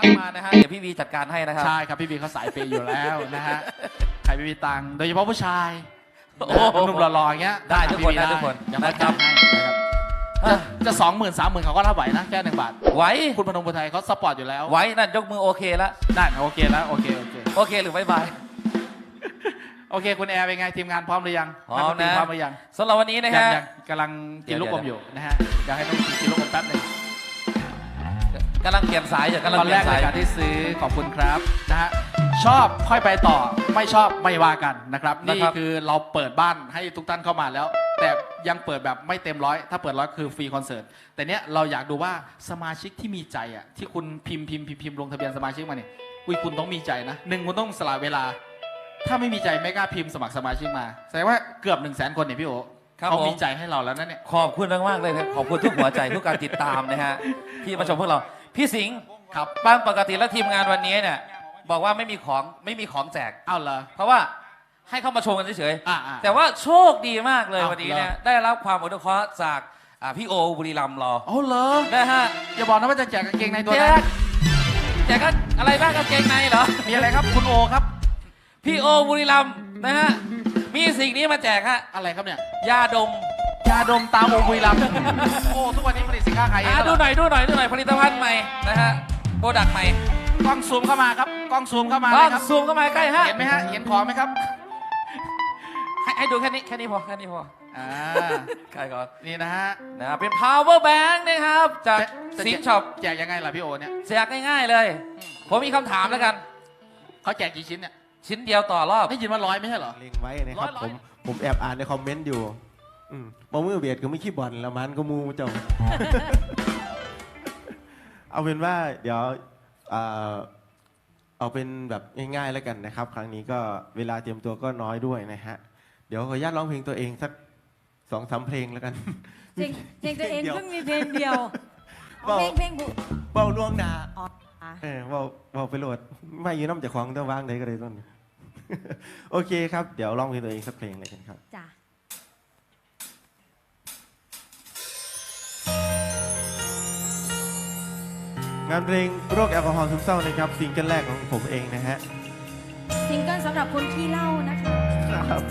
ทักมานะฮะเดี๋ยวพี่วีจัดการให้นะครับ ใช่ครับพี่บีเขาสายเปย์อยู่แล้วนะฮะใครไม่มีตังค์โดยเฉพาะผู้ชายโอ้นะฮะโหหนุ่มๆหล่อๆอย่างเงี้ยได้ทุกคนพี่บีได้ทุกคนเดี๋ยวมานะครับจัดให้นะครับจะจะสองหมื่นสามหมื่นเขาก็รับไหวนะแค่หนึ่งบาทไหวคุณพนมพุทไทยเขาสปอร์ตอยู่แล้วไหวนั่นยกมือโอเคแล้วได้โอเคแล้วโอเคโอเคโอเคหรือไม่บายโอเค คุณแอร์เป็นไงทีมงานพร้อมหรือยังพร้อมนักดนตนะพร้อมหรือยังสำหรับวันนี้นะยังฮะยังกำลังกินลูกอมเดี๋อยวยู่นะฮะอยากให้น้องกินกินลูกอมแป๊บหนึ่ง กำลังเปลี่ยนสายอยู่กำลังตอนเปแรลี่ยกนสายราย การที่ซื้อขอบคุณครับนะฮะชอบค่อยไปต่อไม่ชอบไม่ว่ากันนะครับ นี่คือเราเปิดบ้านให้ทุกท่านเข้ามาแล้ว แต่ยังเปิดแบบไม่เต็มร้อยถ้าเปิดร้อยคือฟรีคอนเสิร์ตแต่เนี้ยเราอยากดูว่าสมาชิกที่มีใจอะที่คุณพิมพ์พิมพ์พิมพ์พิมพ์ลงทะเบียนสมาชิกมาเนี่ยอุยคุณต้องมีใจนะหนึ่งคุณต้องสละเวลา ถ้าไม่มีใจไม่กล้าพิมพ์สมัครสมาชิกมาแสดงว่าเกือบหนึ่งแสนคนเนี่ยพี่โอครับเขาผม มีใจให้เราแล้วนะเนี่ย ขอบคุณมากๆเลยครับขอบคุณทุกหัวใจทุกการติดตามนะฮะที่มาชมพวกเรา พี่สิงห์ครับบ้านปกติแล้วทีมงานวันนี้เนี่ยบอกว่าไม่มีของไม่มีของแจก เอาเหรอ เพราะว่าให้เข้ามาชมกันเฉยอ่าอ่า ๆแต่ว่าโชคดีมากเลยอ้าววันนี้เนี่ยเหรอ ได้รับความอนุเคราะห์จากอ่าพี่โอบุรีรัมย์รอเอาเหรอนะฮะอย่าบอกนะว่าจะแจกกางเกงในตัวแจนั้นกแจกก็อะไรบ้างกางเกงในเหรอ มีอะไรครับคุณโอครับ พี่โอบุรีรัมย์นะฮะมีสิ่งนี้มาแจกฮะอะไรครับเนี่ย ยาดมยา ดมตาโอบุรีรัมย์โอ้ทุกวันนี้ผลิตสินค้าขายเองอ่าแล้วดูเหรอหน่อยดูหน่อยดูหน่อยผลิตภัณฑ์ใหม่นะฮะโปรดักต์ใหม่กล้องซูมเข้ามาครับกล้องซูมเข้ามาลเลอยงครับซูมเข้ามาใกล้ฮะเห็นไหมฮะเห็นของไหมครับให้ให้ดูแค่นี้แค่นี้พอแค่นี้พออ่าใกล้ก่อนนี่นะฮะนะเป็น power bank นะครับจากจะจะสิงช็อปแจกยังไงล่ะพี่โอเนี่ยแจกง่ายๆเลย ผมมีคำถามแล้วกัน เขาแจกกี่ชิ้นเนี่ยชิ้นเดียวต่อรอบ ได้ยินว่าร้อยไม่ใช่เหรอเล็งไว้นะครับร้ผอยมผมแอบอ่านในคอมเมนต์อยู่อืม บอมือเบียดก็ไม่ขี้บอลแล้วมันก็มูเจ้าเอาเป็นว่าเดี๋ยวเอ่อเอาเป็นแบบง่ายๆแล้วกันนะครับ ครั้งนี้ก็เวลาเตรียมตัวก็น้อยด้วยนะฮะ เดี๋ยวขออนุญาตร้องเพลงตัวเองสักสองสามเพลงแล้วกันเพลงเพลงตัวเองเดียวเพิ่งมีเพลงเดียวเบาเพลงเพลงบุเบาล่วงหนาอ๋ออะเออเบาเบาไปโหลดไม่ยืนน้ำจากของต้องวางได้ก็ได้ต้นโอเคครับ เดี๋ยวร้องเพลงตัวเองสักเพลงเลยกันครับจ้ะ งานเพลงโรคแอลกอฮอล์ซึมเศร้านะครับซิงเกิลแรกของผมเองนะฮะซิงเกิลสำหรับคนขี้เหล้านะคะ ครับ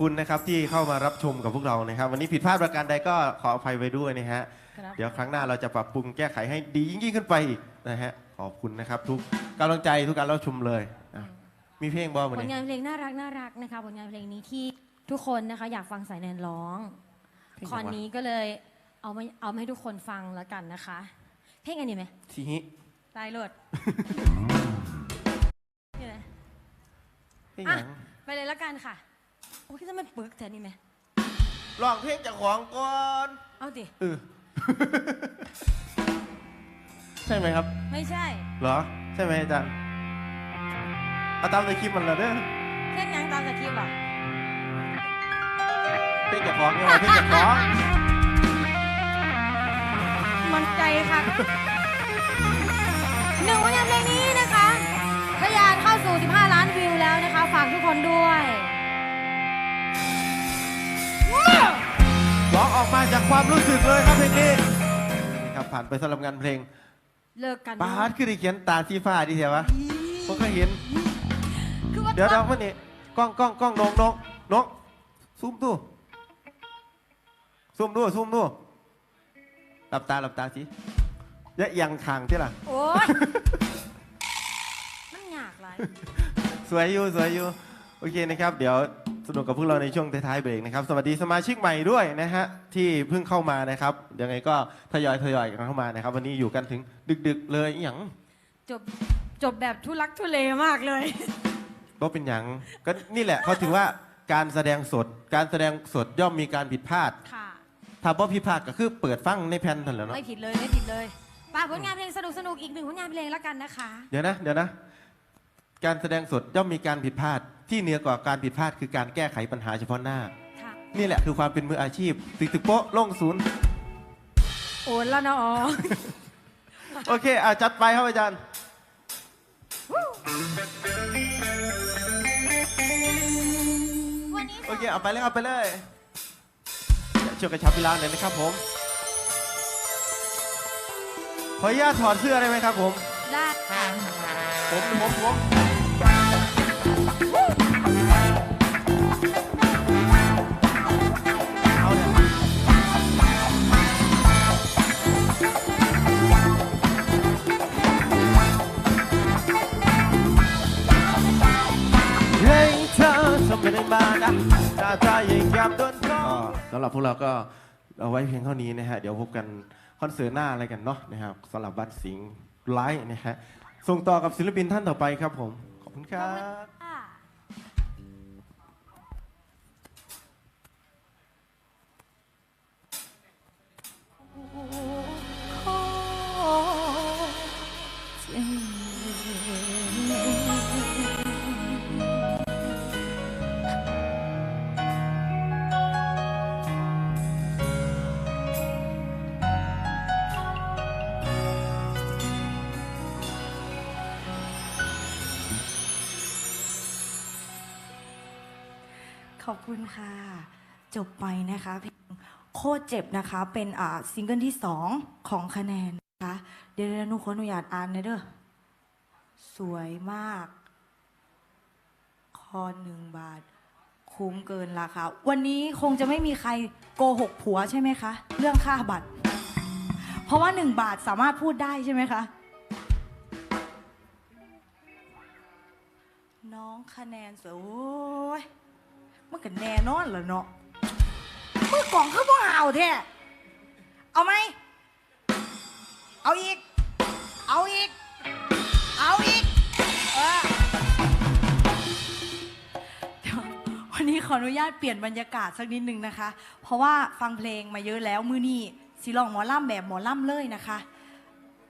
คุณนะครับที่เข้ามารับชมกับพวกเรานะครับ วันนี้ผิดพลาดประการใดก็ขออภัยไว้ด้วยนะฮะครับเดี๋ยวครั้งหน้าเราจะปรับปรุงแก้ไขให้ดียิ่งๆขึ้นไปอีกนะฮะขอบคุณนะครับ ทุกกำลังใจทุกการรับชมเลยอะมีเพลงบอลวันผลนี้งานเพลงน่ารักน่ารักนะคะผลงานเพลงนี้ที่ทุกคนนะคะ อยากฟังสายแนนร้อง เพลงคอนอะไรวะนี้ก็เลยเอามาเอามาให้ทุกคนฟังแล้วกันนะคะ เพลงอันนี้ไหมทีฮิตายโหลดนี่ไหม เพลงอะหยัง ไปเลยแล้วกันค่ะ โอ้ยจะมันปึกแต่นี่ไหมร้องเพลงจากของก่อนเอาดิเออ ใช่ไหมครับ ไม่ใช่เหรอ ใช่ไหมอาจารย์เอาตามในคลิปมันละเด้อเพลงยังตามสคริปต์เหรอเพลงจากของเนี่ยเพลงจากของมันใจค่ะหนึ่งผลงานเพลงนี้นะคะทะยานเข้าสู่ 15 ล้านวิวแล้วนะคะ ฝากทุกคนด้วย ร้องออกมาจากความรู้สึกเลยครับเพลงนี้นี่ครับผ่านไปสำหรับงานเพลงเลิกกันปาดคือได้เขียนตาสีฟ้าดีเถอะวะผมก็เห็น คือว่าเดี๋ยวเดี๋ยวมันนี่กล้องกล้องกล้องนกนกนกซูมดูซูมดูซูมดูหลับตาหลับตาสิอย่าเอียงคางที่ล่ะโอ๊ยมันยากไรสวยอยู่สวยอยู่โอเคนะครับ เดี๋ยว สนุกกับพวกเราในช่วงท้ายๆเบรกนะครับ สวัสดีสมาชิกใหม่ด้วยนะฮะที่เพิ่งเข้ามานะครับยังไงก็ทยอยทยอยกันเข้ามานะครับ วันนี้อยู่กันถึงดึกๆเลยอหย่างจบจบแบบทุลักทุเลมากเลยก็เป็นอย่างก็นี่แหละเขาถือว่าการแสดงสดการแสดงสดย่อมมีการผิดพลาด ค่ะ ถ้าบ่ผิดพลาดก็คือเปิดฟังในแผ่นทันแหล้วเนาะ ไม่ผิดเลยไม่ผิดเลยฝากผลงานเพลงสนุกสนุกๆอีกหนึ่งผลงานเพลงแล้วกันนะคะ เดี๋ยวนะเดี๋ยวนะ การแสดงสดย่อมมีการผิดพลาด ที่เหนือกว่าการผิดพลาดคือการแก้ไขปัญหาเฉพาะหน้า ค่ะ นี่แหละคือความเป็นมืออาชีพ ตึกตึกโป๊ะลงศูนย์ โอนแล้วเนาะโอเคอะจัดไปครับอาจารย์ วันนี้โอเค เอาไปเลยเอาไปเลยช่วยกระชับเวลาหน่อยนะครับผม ขออนุญาตถอดเสื้อได้ไหมครับผม ได้ค่ะผมผมผม สำหรับพวกเราก็เอาไว้เพียงเท่านี้นะฮะ เดี๋ยวพบกันคอนเสิร์ตหน้าอะไรกันเนาะนะครับสำหรับบัตรสิงห์ไลฟ์นะฮะส่งต่อกับศิลปินท่านต่อไปครับผม ขอบคุณครับ อบคุณค่ะ จบไปนะคะเพลงโคตรเจ็บนะคะ เป็นอ่าซิงเกิลที่สองของคะแนนนะคะ เดี๋ยวหนุขออนุญาตอ่านหนะเด้อ สวยมาก คอหนึ่งบาท คุ้มเกินราคา วันนี้คงจะไม่มีใครโกหกผัวใช่ไหมคะ เรื่องค่าบัตร เพราะว่าหนึ่งบาทสามารถพูดได้ใช่ไหมคะ น้องคะแนนสวยโอ้ย มันก็แน่นอนเหรอเนาะมือกล่องคือบ่เอาแท้เอาไหม เอาอีก เอาอีก เอาอีกเออเดี๋ยววันนี้ขออนุญาตเปลี่ยนบรรยากาศสักนิดนึงนะคะ เพราะว่าฟังเพลงมาเยอะแล้วมือนี่สิลองหมอล่ำแบบหมอล่ำเลยนะคะ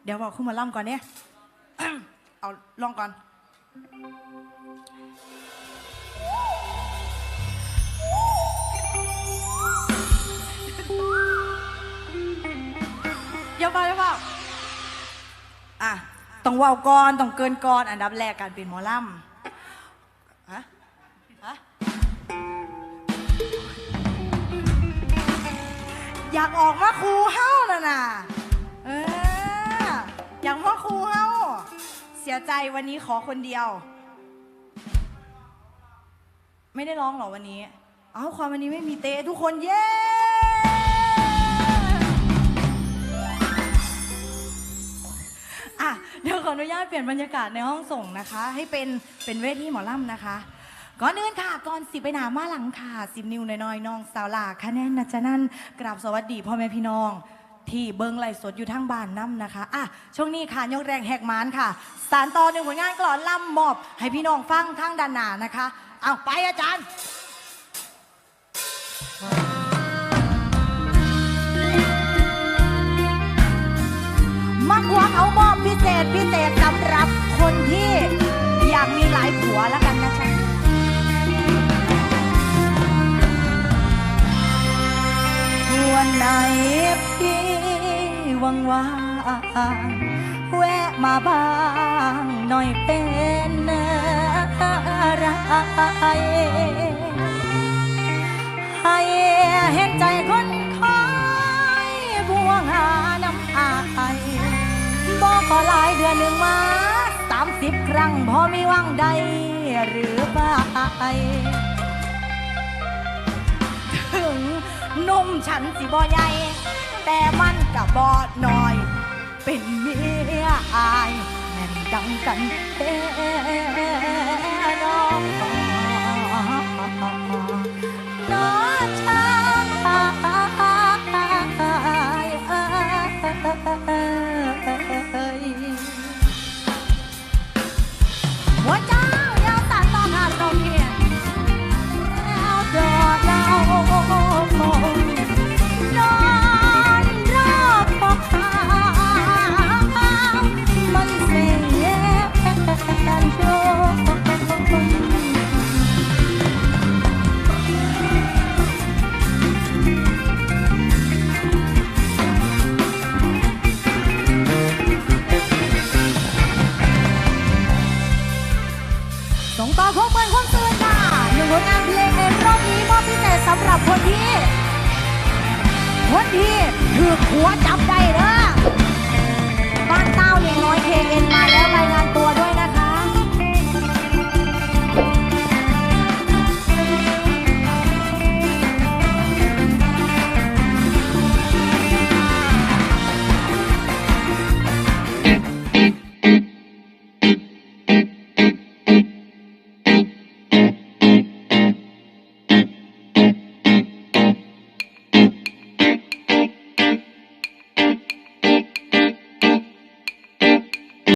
เดี๋ยวบอกคุณหมอล่ำก่อนเนี่ย เอาลองก่อน เว่าวก่อนต้องเกินก่อน อันดับแรกการเป็นหมอลำฮะฮะอยากออกมาครูเฮ้าน่ะนะเอออยากมาครูเฮ้าเสียใจวันนี้ขอคนเดียว ไม่ได้ร้องหรอวันนี้ เอาความวันนี้ไม่มีเตะทุกคนเย้ เดี๋ยวขออนุญาตเปลี่ยนบรรยากาศในห้องส่งนะคะ ให้เป็นเป็นเวทีหมอลำนะคะ ก่อนอื่นค่ะก่อนสิไปหนามาหลังค่ะสิบนิ้วน้อยๆน้องสาวหลาคะแนนนะจ๊ะนั่นกราบสวัสดีพ่อแม่พี่น้อง ที่เบิงไลฟ์สดอยู่ทางบ้านน้ำนะคะอะช่วงนี้ค่ะยกแรงแหกมานค่ะ สารต่อหนึ่งผลงานกลอนล่ำมอบ ให้พี่น้องฟังทางด้านหนานะคะเอาไปอาจารย์ ไหนพี่วังว่างแวะมาบ้างหน่อยเป็นอะไร ให้เห็นใจคนคอยบวงหาน้ำอายบอกขอหลายเดือนหนึ่งมาสามสิบครั้งพอมีหวังใดหรือเปล่า นุ่มฉันสิบ่ใหญ่แต่มันกับบอดหน่อย เป็นเมียอายแม่นดังกันเทน้องน้อชา สำหรับคนที่ คนที่ถือหัวจับได้เด้อบ้านเต้าเลี้ยน้อยเคเอ็นมาแล้วรายงานตัว